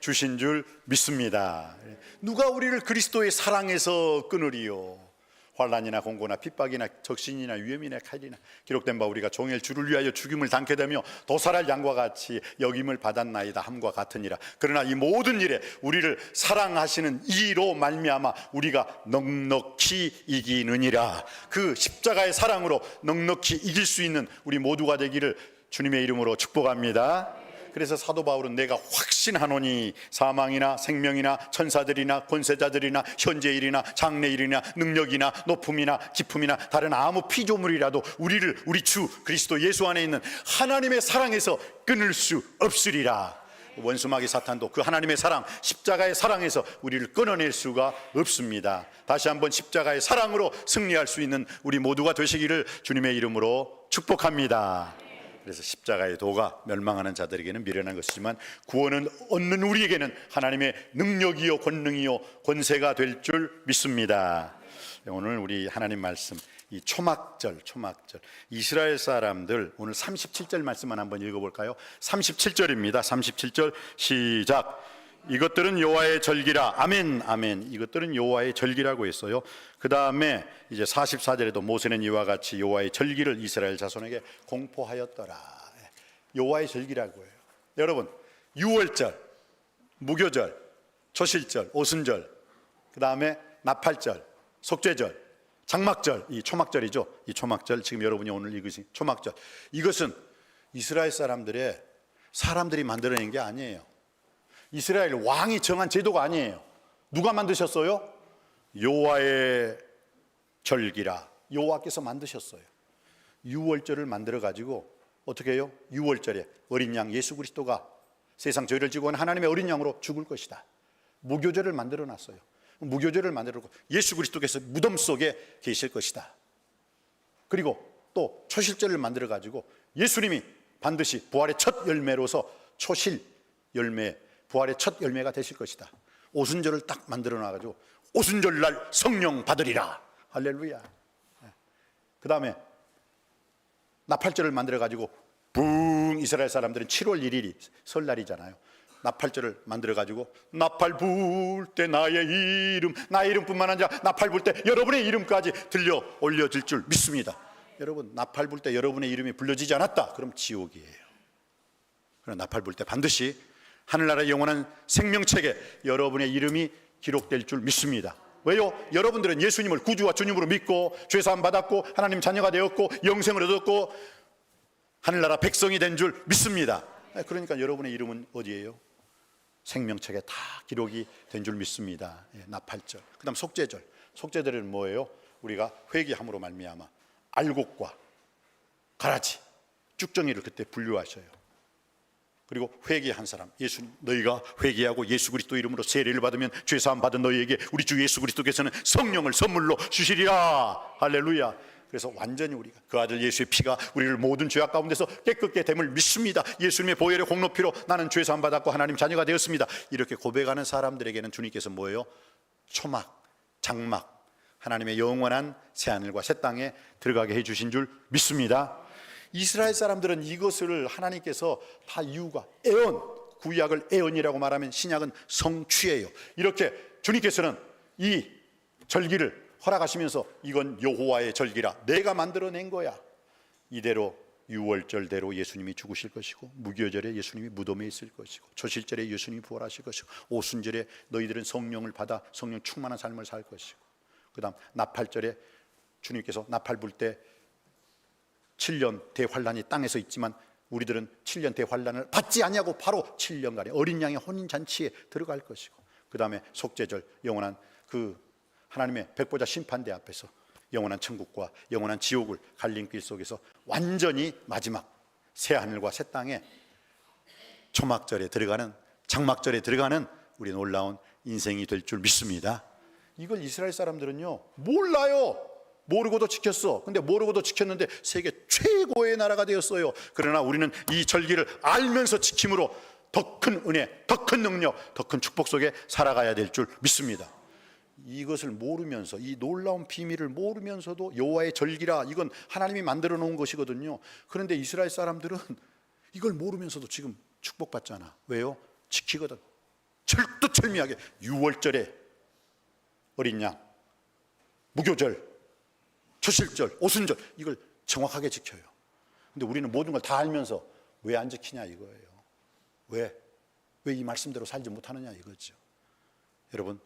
주신 줄 믿습니다. 누가 우리를 그리스도의 사랑에서 끊으리요? 환란이나 공고나 핍박이나 적신이나 위험이나 칼이나 기록된 바 우리가 종일 주를 위하여 죽임을 당케 되며 도살할 양과 같이 여김을 받았나이다 함과 같으니라 그러나 이 모든 일에 우리를 사랑하시는 이로 말미암아 우리가 넉넉히 이기느니라 그 십자가의 사랑으로 넉넉히 이길 수 있는 우리 모두가 되기를 주님의 이름으로 축복합니다. 그래서 사도 바울은 내가 확신하노니 사망이나 생명이나 천사들이나 권세자들이나 현재 일이나 장래 일이나 능력이나 높음이나 기품이나 다른 아무 피조물이라도 우리를 우리 주 그리스도 예수 안에 있는 하나님의 사랑에서 끊을 수 없으리라. 원수마귀 사탄도 그 하나님의 사랑, 십자가의 사랑에서 우리를 끊어낼 수가 없습니다. 다시 한번 십자가의 사랑으로 승리할 수 있는 우리 모두가 되시기를 주님의 이름으로 축복합니다. 그래서 십자가의 도가 멸망하는 자들에게는 미련한 것이지만 구원을 얻는 우리에게는 하나님의 능력이요 권능이요 권세가 될 줄 믿습니다. 오늘 우리 하나님 말씀 이 초막절 초막절 이스라엘 사람들 오늘 37절 말씀만 한번 읽어 볼까요? 37절입니다. 37절 시작. 이것들은 여호와의 절기라. 아멘 아멘. 이것들은 여호와의 절기라고 했어요. 그 다음에 이제 44절에도 모세는 이와 같이 여호와의 절기를 이스라엘 자손에게 공포하였더라. 여호와의 절기라고 해요. 여러분 6월절 무교절 초실절 오순절 그 다음에 나팔절 속죄절 장막절 이 초막절이죠. 이 초막절 지금 여러분이 오늘 읽으신 초막절. 이것은 이스라엘 사람들의 사람들이 만들어낸 게 아니에요 이스라엘 왕이 정한 제도가 아니에요. 누가 만드셨어요? 여호와의 절기라 여호와께서 만드셨어요. 6월절을 만들어 가지고 어떻게 해요? 6월절에 어린 양 예수 그리스도가 세상 죄를 지고 온 하나님의 어린 양으로 죽을 것이다. 무교절을 만들어 놨어요. 무교절을 만들어 놓고 예수 그리스도께서 무덤 속에 계실 것이다. 그리고 또 초실절을 만들어 가지고 예수님이 반드시 부활의 첫 열매로서 초실 열매 부활의 첫 열매가 되실 것이다. 오순절을 딱 만들어 놔가지고 오순절 날 성령 받으리라. 할렐루야. 그 다음에 나팔절을 만들어 가지고 붕 이스라엘 사람들은 7월 1일이 설날이잖아요. 나팔절을 만들어 가지고 나팔 불 때 나의 이름 나의 이름뿐만 아니라 나팔 불 때 여러분의 이름까지 들려 올려질 줄 믿습니다. 여러분 나팔 불 때 여러분의 이름이 불려지지 않았다. 그럼 지옥이에요. 그러나 나팔 불 때 반드시 하늘나라의 영원한 생명책에 여러분의 이름이 기록될 줄 믿습니다. 왜요? 여러분들은 예수님을 구주와 주님으로 믿고 죄사함 받았고 하나님 자녀가 되었고 영생을 얻었고 하늘나라 백성이 된 줄 믿습니다. 그러니까 여러분의 이름은 어디예요? 생명책에 다 기록이 된 줄 믿습니다. 예, 나팔절. 그다음 속죄절. 속죄절은 뭐예요? 우리가 회개함으로 말미암아 알곡과 가라지, 쭉정이를 그때 분류하셔요. 그리고 회개한 사람. 예수 너희가 회개하고 예수 그리스도 이름으로 세례를 받으면 죄 사함 받은 너희에게 우리 주 예수 그리스도께서는 성령을 선물로 주시리라. 할렐루야. 그래서 완전히 우리가 그 아들 예수의 피가 우리를 모든 죄악 가운데서 깨끗게 됨을 믿습니다. 예수님의 보혈의 공로피로 나는 죄 사함 받았고 하나님 자녀가 되었습니다. 이렇게 고백하는 사람들에게는 주님께서 뭐예요? 초막 장막 하나님의 영원한 새 하늘과 새 땅에 들어가게 해 주신 줄 믿습니다 이스라엘 사람들은 이것을 하나님께서 다 이유가 애언 구약을 애언이라고 말하면 신약은 성취예요. 이렇게 주님께서는 이 절기를 허락하시면서 이건 여호와의 절기라 내가 만들어낸 거야. 이대로 유월절대로 예수님이 죽으실 것이고 무교절에 예수님이 무덤에 있을 것이고 초실절에 예수님이 부활하실 것이고 오순절에 너희들은 성령을 받아 성령 충만한 삶을 살 것이고 그다음 나팔절에 주님께서 나팔 불때 7년 대환란이 땅에서 있지만 우리들은 7년 대환란을 받지 아니하고 바로 7년간의 어린 양의 혼인 잔치에 들어갈 것이고 그 다음에 속죄절 영원한 그 하나님의 백보자 심판대 앞에서 영원한 천국과 영원한 지옥을 갈림길 속에서 완전히 마지막 새 하늘과 새 땅에 초막절에 들어가는 장막절에 들어가는 우리 놀라운 인생이 될 줄 믿습니다. 이걸 이스라엘 사람들은요 몰라요. 모르고도 지켰어. 근데 모르고도 지켰는데 세계 최고의 나라가 되었어요. 그러나 우리는 이 절기를 알면서 지킴으로 더 큰 은혜, 더 큰 능력, 더 큰 축복 속에 살아가야 될 줄 믿습니다. 이것을 모르면서 이 놀라운 비밀을 모르면서도 여호와의 절기라 이건 하나님이 만들어 놓은 것이거든요. 그런데 이스라엘 사람들은 이걸 모르면서도 지금 축복받잖아. 왜요? 지키거든. 철두철미하게 6월절에 어린 양, 무교절, 초실절, 오순절 이걸 정확하게 지켜요. 근데 우리는 모든 걸 다 알면서 왜 안 지키냐 이거예요. 왜? 왜 이 말씀대로 살지 못하느냐 이거죠. 여러분,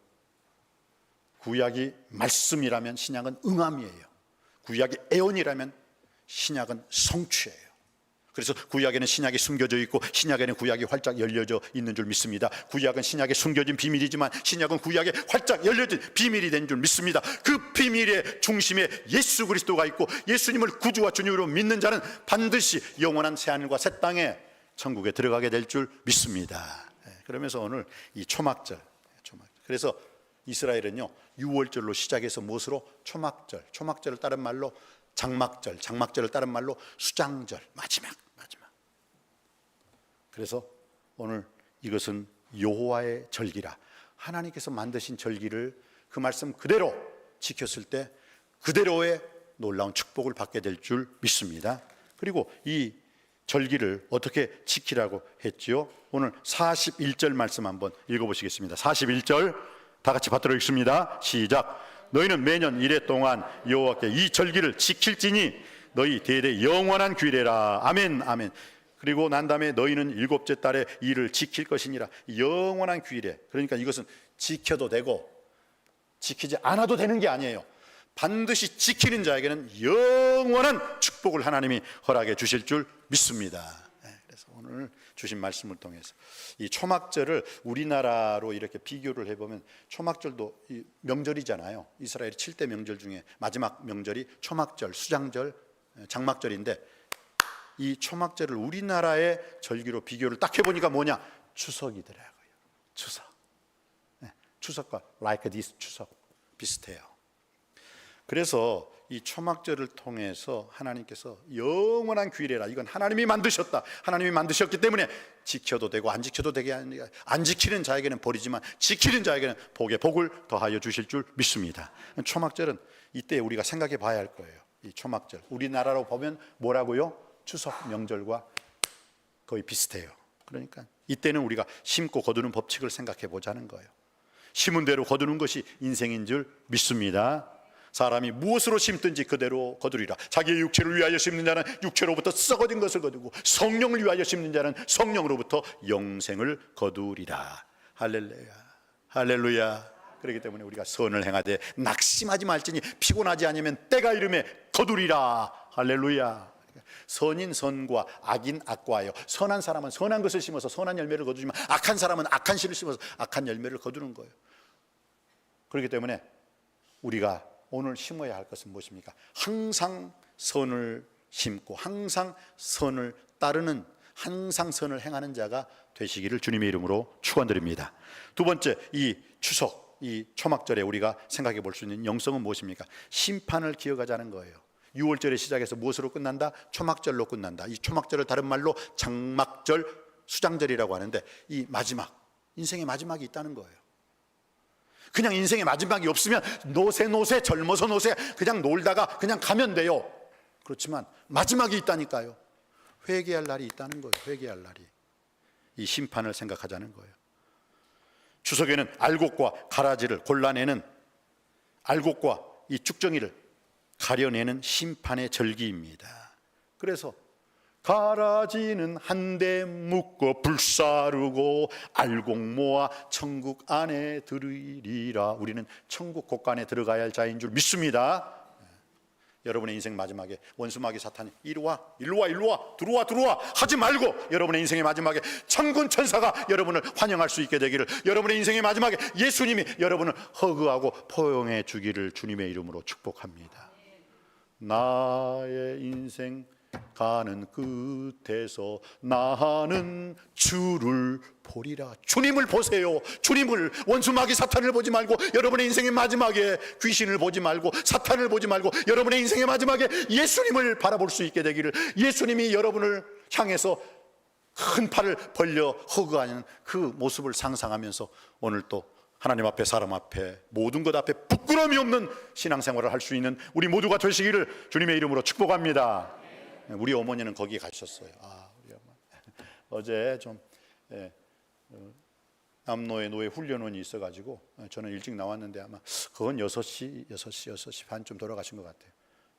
구약이 말씀이라면 신약은 응함이에요. 구약이 애언이라면 신약은 성취예요. 그래서 구약에는 신약이 숨겨져 있고 신약에는 구약이 활짝 열려져 있는 줄 믿습니다. 구약은 신약에 숨겨진 비밀이지만 신약은 구약에 활짝 열려진 비밀이 된 줄 믿습니다. 그 비밀의 중심에 예수 그리스도가 있고 예수님을 구주와 주님으로 믿는 자는 반드시 영원한 새하늘과 새 땅에 천국에 들어가게 될 줄 믿습니다. 예, 그러면서 오늘 이 초막절, 초막절. 그래서 이스라엘은요 6월절로 시작해서 무엇으로 초막절, 초막절을 다른 말로 장막절, 장막절을 다른 말로 수장절, 마지막, 마지막. 그래서 오늘 이것은 여호와의 절기라 하나님께서 만드신 절기를 그 말씀 그대로 지켰을 때 그대로의 놀라운 축복을 받게 될 줄 믿습니다. 그리고 이 절기를 어떻게 지키라고 했지요? 오늘 41절 말씀 한번 읽어보시겠습니다. 41절 다 같이 받들어 읽습니다. 시작. 너희는 매년 이래 동안 여호와께 이 절기를 지킬지니 너희 대대 영원한 규례라. 아멘, 아멘. 그리고 난 다음에 너희는 일곱째 달에 이를 지킬 것이니라. 영원한 규례. 그러니까 이것은 지켜도 되고 지키지 않아도 되는 게 아니에요. 반드시 지키는 자에게는 영원한 축복을 하나님이 허락해 주실 줄 믿습니다. 네, 그래서 오늘 주신 말씀을 통해서 이 초막절을 우리나라로 이렇게 비교를 해보면 초막절도 이 명절이잖아요. 이스라엘 7대 명절 중에 마지막 명절이 초막절, 수장절, 장막절인데 이 초막절을 우리나라의 절기로 비교를 딱 해보니까 뭐냐? 추석이더라고요. 추석. 네, 추석과 like this 추석 비슷해요. 그래서 이 초막절을 통해서 하나님께서 영원한 규례라 이건 하나님이 만드셨다. 하나님이 만드셨기 때문에 지켜도 되고 안 지켜도 되게 아니라 안 지키는 자에게는 벌이지만 지키는 자에게는 복에 복을 더하여 주실 줄 믿습니다. 초막절은 이때 우리가 생각해 봐야 할 거예요. 이 초막절 우리나라로 보면 뭐라고요? 추석 명절과 거의 비슷해요. 그러니까 이때는 우리가 심고 거두는 법칙을 생각해 보자는 거예요. 심은 대로 거두는 것이 인생인 줄 믿습니다. 사람이 무엇으로 심든지 그대로 거두리라. 자기의 육체를 위하여 심는 자는 육체로부터 썩어진 것을 거두고 성령을 위하여 심는 자는 성령으로부터 영생을 거두리라. 할렐루야. 할렐루야. 그렇기 때문에 우리가 선을 행하되 낙심하지 말지니 피곤하지 않으면 때가 이름에 거두리라. 할렐루야. 선인 선과 악인 악과요. 선한 사람은 선한 것을 심어서 선한 열매를 거두지만 악한 사람은 악한 씨를 심어서 악한 열매를 거두는 거예요. 그렇기 때문에 우리가 오늘 심어야 할 것은 무엇입니까? 항상 선을 심고 항상 선을 따르는 항상 선을 행하는 자가 되시기를 주님의 이름으로 축원드립니다. 두 번째 이 추석 이 초막절에 우리가 생각해 볼 수 있는 영성은 무엇입니까? 심판을 기억하자는 거예요. 6월절에 시작해서 무엇으로 끝난다? 초막절로 끝난다. 이 초막절을 다른 말로 장막절, 수장절이라고 하는데 이 마지막 인생의 마지막이 있다는 거예요. 그냥 인생의 마지막이 없으면 노세 노세 젊어서 노세 그냥 놀다가 그냥 가면 돼요. 그렇지만 마지막이 있다니까요. 회개할 날이 있다는 거예요. 회개할 날이. 이 심판을 생각하자는 거예요. 추석에는 알곡과 가라지를 골라내는 알곡과 이 쭉정이를 가려내는 심판의 절기입니다. 그래서 가라지는 한데 묶어 불사르고 알곡 모아 천국 안에 들으리라. 우리는 천국 곳간에 들어가야 할 자인 줄 믿습니다. 여러분의 인생 마지막에 원수마귀 사탄이 이리 와, 일로 와, 일로 와, 들어와, 들어와 하지 말고 여러분의 인생의 마지막에 천군 천사가 여러분을 환영할 수 있게 되기를 여러분의 인생의 마지막에 예수님이 여러분을 허그하고 포용해 주기를 주님의 이름으로 축복합니다. 나의 인생 가는 끝에서 나는 주를 보리라. 주님을 보세요. 주님을 원수 마귀 사탄을 보지 말고 여러분의 인생의 마지막에 귀신을 보지 말고 사탄을 보지 말고 여러분의 인생의 마지막에 예수님을 바라볼 수 있게 되기를 예수님이 여러분을 향해서 큰 팔을 벌려 허그하는 그 모습을 상상하면서 오늘 또 하나님 앞에 사람 앞에 모든 것 앞에 부끄러움이 없는 신앙생활을 할 수 있는 우리 모두가 되시기를 주님의 이름으로 축복합니다. 우리 어머니는 거기 가셨어요. 아, 우리. 어제 좀 예, 어, 남노에 노예 훈련원이 있어가지고 어, 저는 일찍 나왔는데 아마 그건 6시, 6시, 6시 반쯤 돌아가신 것 같아요.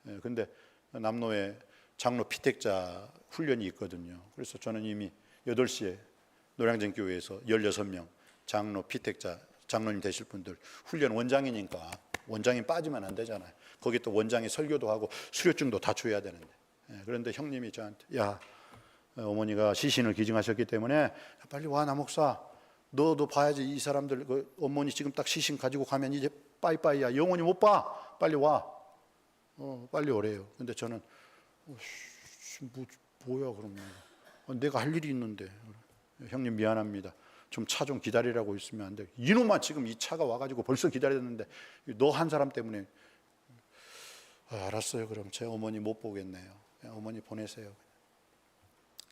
예, 근데 남노에 장로 피택자 훈련이 있거든요. 그래서 저는 이미 8시에 노량진 교회에서 16명 장로 피택자 장로님 되실 분들 훈련 원장이니까 원장이 빠지면 안 되잖아요. 거기 또 원장이 설교도 하고 수료증도 다 줘야 되는데. 예, 그런데 형님이 저한테 야 어머니가 시신을 기증하셨기 때문에 빨리 와 남목사. 너도 봐야지 이 사람들 그 어머니 지금 딱 시신 가지고 가면 이제 빠이빠이야. 영원히 못 봐. 빨리 와. 어, 빨리 오래요. 근데 저는 어, 씨, 뭐, 뭐야 그러면. 어, 내가 할 일이 있는데. 형님 미안합니다. 좀 차좀 기다리라고 있으면 안 돼. 이놈아 지금 이 차가 와가지고 벌써 기다렸는데 너 한 사람 때문에. 아, 알았어요. 그럼 제 어머니 못 보겠네요. 어머니 보내세요.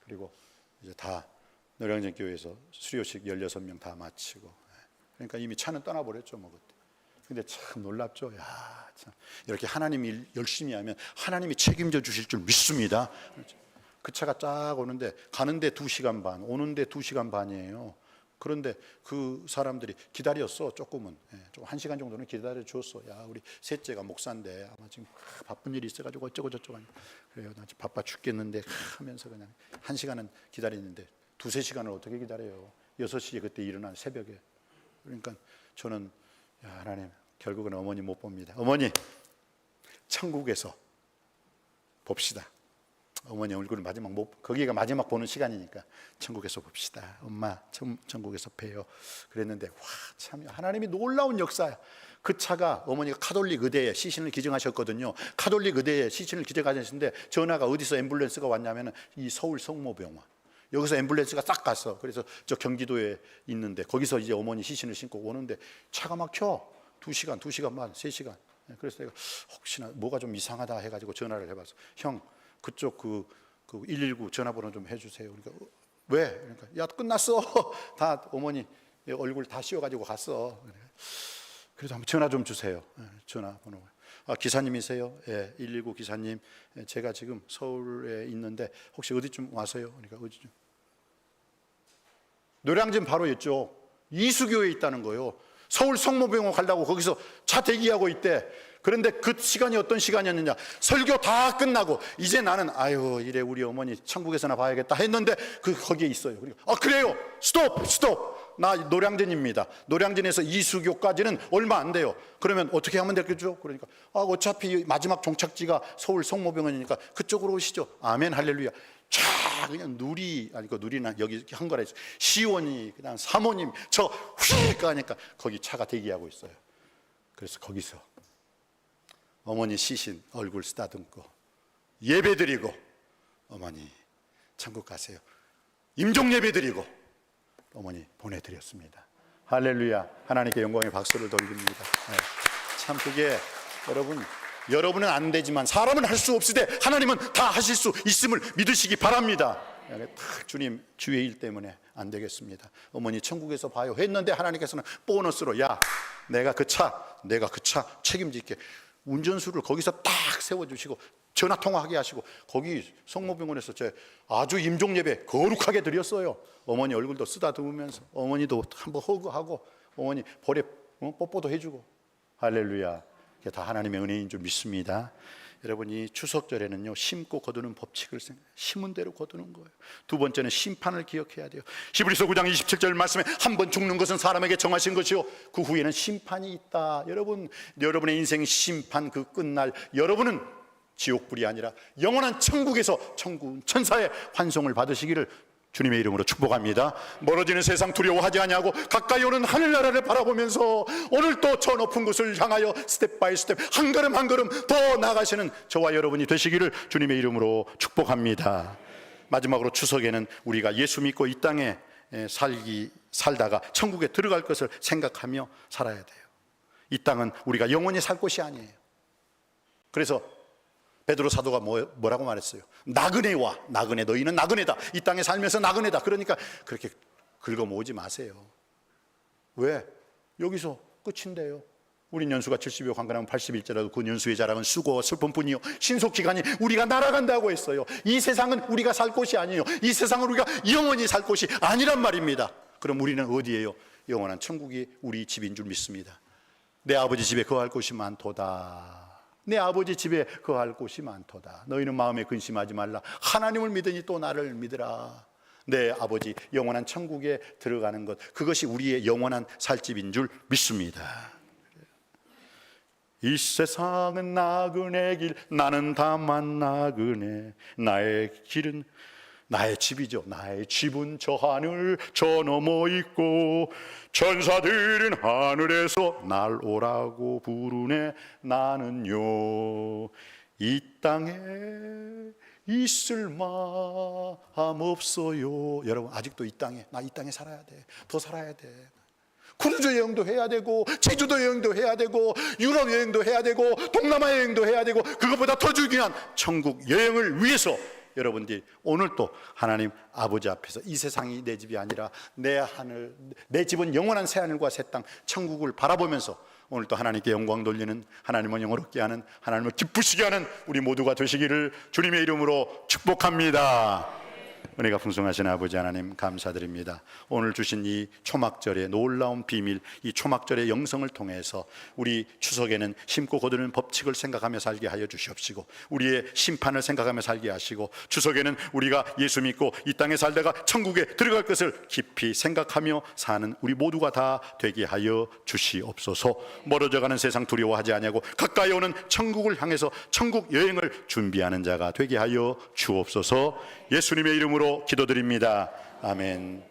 그리고 이제 다 노량진 교회에서 수료식 16명 다 마치고 그러니까 이미 차는 떠나버렸죠 뭐 그때. 근데 참 놀랍죠. 야, 참 이렇게 하나님이 일 열심히 하면 하나님이 책임져 주실 줄 믿습니다. 그 차가 쫙 오는데 가는데 2시간 반, 오는데 2시간 반이에요. 그런데 그 사람들이 기다렸어 조금은 예, 좀한 시간 정도는 기다려 줬어. 야 우리 셋째가 목사인데 아마 지금 바쁜 일이 있어가지고 어쩌고 저쩌고 하니 그래요. 나 지금 바빠 죽겠는데 하면서 그냥 한 시간은 기다리는데 두세 시간을 어떻게 기다려요? 여섯 시에 그때 일어난 새벽에 그러니까 저는 야 하나님 결국은 어머니 못 봅니다. 어머니 천국에서 봅시다. 어머니 얼굴을 마지막 못 거기가 마지막 보는 시간이니까 천국에서 봅시다. 엄마 천, 천국에서 봬요. 그랬는데 와 참 하나님이 놀라운 역사야. 그 차가 어머니가 카톨릭 의대에 시신을 기증하셨거든요. 카톨릭 의대에 시신을 기증하셨는데 전화가 어디서 앰뷸런스가 왔냐면은 이 서울 성모병원. 여기서 앰뷸런스가 딱 갔어. 그래서 저 경기도에 있는데 거기서 이제 어머니 시신을 신고 오는데 차가 막혀. 두 시간, 두 시간 반, 세 시간. 그래서 내가 혹시나 뭐가 좀 이상하다 해가지고 전화를 해봤어. 형, 그쪽 그, 그 119 전화번호 좀 해주세요. 그러니까 어, 왜? 그러니까 야 끝났어. 다 어머니 얼굴 다 씌워가지고 갔어. 그래서 한번 전화 좀 주세요. 예, 전화번호. 아, 기사님이세요? 예, 119 기사님. 예, 제가 지금 서울에 있는데 혹시 어디쯤 와서요? 그러니까 어디쯤? 노량진 바로 있죠. 이수교에 있다는 거요. 서울 성모병원 가려고 거기서 차 대기하고 있대. 그런데 그 시간이 어떤 시간이었느냐? 설교 다 끝나고 이제 나는 아유 이래 우리 어머니 천국에서나 봐야겠다 했는데 그 거기에 있어요. 그리고 아 그래요. 스톱 스톱. 나 노량진입니다. 노량진에서 이수교까지는 얼마 안 돼요. 그러면 어떻게 하면 되겠죠? 그러니까 아 어차피 마지막 종착지가 서울 성모병원이니까 그쪽으로 오시죠. 아멘 할렐루야. 쫙 그냥 누리 아니 그 누리나 여기 한 거라 했어. 시원이 그냥 사모님 저휙 가니까 거기 차가 대기하고 있어요. 그래서 거기서 어머니 시신 얼굴 쓰다듬고 예배 드리고 어머니 천국 가세요. 임종 예배 드리고 어머니 보내드렸습니다. 할렐루야 하나님께 영광의 박수를 돌립니다. 네. 참 그게 여러분 여러분은 안 되지만 사람은 할 수 없으되 하나님은 다 하실 수 있음을 믿으시기 바랍니다. 딱 주님 주의 일 때문에 안 되겠습니다. 어머니 천국에서 봐요 했는데 하나님께서는 보너스로 야 내가 그 차 내가 그 차 책임질게 운전수를 거기서 딱 세워주시고 전화 통화하게 하시고 거기 성모병원에서 제 아주 임종 예배 거룩하게 드렸어요. 어머니 얼굴도 쓰다듬으면서 어머니도 한번 허그하고 어머니 볼에 어? 뽀뽀도 해주고 할렐루야. 이게 다 하나님의 은혜인 줄 믿습니다. 여러분 이 추석절에는요 심고 거두는 법칙을 생각, 심은 대로 거두는 거예요. 두 번째는 심판을 기억해야 돼요. 히브리서 9장 27절 말씀에 한 번 죽는 것은 사람에게 정하신 것이요 그 후에는 심판이 있다. 여러분 여러분의 인생 심판 그 끝날 여러분은 지옥불이 아니라 영원한 천국에서 천국 천사의 환송을 받으시기를 주님의 이름으로 축복합니다. 멀어지는 세상 두려워하지 아니하고 가까이 오는 하늘나라를 바라보면서 오늘 또 저 높은 곳을 향하여 스텝 바이 스텝 한 걸음 한 걸음 더 나아가시는 저와 여러분이 되시기를 주님의 이름으로 축복합니다. 마지막으로 추석에는 우리가 예수 믿고 이 땅에 살기 살다가 천국에 들어갈 것을 생각하며 살아야 돼요. 이 땅은 우리가 영원히 살 곳이 아니에요. 그래서 베드로 사도가 뭐, 뭐라고 말했어요? 나그네와 나그네 너희는 나그네다. 이 땅에 살면서 나그네다. 그러니까 그렇게 긁어 모으지 마세요. 왜? 여기서 끝인데요. 우리 연수가 70여 관건하면 81자라도 그 연수의 자랑은 수고 슬픔뿐이요 신속기간이 우리가 날아간다고 했어요. 이 세상은 우리가 살 곳이 아니에요. 이 세상은 우리가 영원히 살 곳이 아니란 말입니다. 그럼 우리는 어디예요? 영원한 천국이 우리 집인 줄 믿습니다. 내 아버지 집에 거할 곳이 많도다. 내 아버지 집에 거할 곳이 많도다. 너희는 마음에 근심하지 말라. 하나님을 믿으니 또 나를 믿으라. 내 아버지 영원한 천국에 들어가는 것 그것이 우리의 영원한 살집인 줄 믿습니다. 이 세상은 나그네 길 나는 다만 나그네 나의 길은 나의 집이죠. 나의 집은 저 하늘 저 너머 있고 천사들은 하늘에서 날 오라고 부르네. 나는요 이 땅에 있을 마음 없어요. 여러분 아직도 이 땅에 나 이 땅에 살아야 돼 더 살아야 돼. 크루즈 여행도 해야 되고 제주도 여행도 해야 되고 유럽 여행도 해야 되고 동남아 여행도 해야 되고 그것보다 더 중요한 천국 여행을 위해서 여러분들이 오늘 또 하나님 아버지 앞에서 이 세상이 내 집이 아니라 내 하늘 내 집은 영원한 새 하늘과 새 땅 천국을 바라보면서 오늘 또 하나님께 영광 돌리는 하나님을 영어롭게 하는 하나님을 기쁘시게 하는 우리 모두가 되시기를 주님의 이름으로 축복합니다. 은혜가 풍성하신 아버지 하나님 감사드립니다. 오늘 주신 이 초막절의 놀라운 비밀, 이 초막절의 영성을 통해서 우리 추석에는 심고 거두는 법칙을 생각하며 살게 하여 주시옵시고 우리의 심판을 생각하며 살게 하시고 추석에는 우리가 예수 믿고 이 땅에 살다가 천국에 들어갈 것을 깊이 생각하며 사는 우리 모두가 다 되게 하여 주시옵소서. 멀어져 가는 세상 두려워하지 아니하고 가까이 오는 천국을 향해서 천국 여행을 준비하는 자가 되게 하여 주옵소서. 예수님의 이름으로 기도드립니다. 아멘.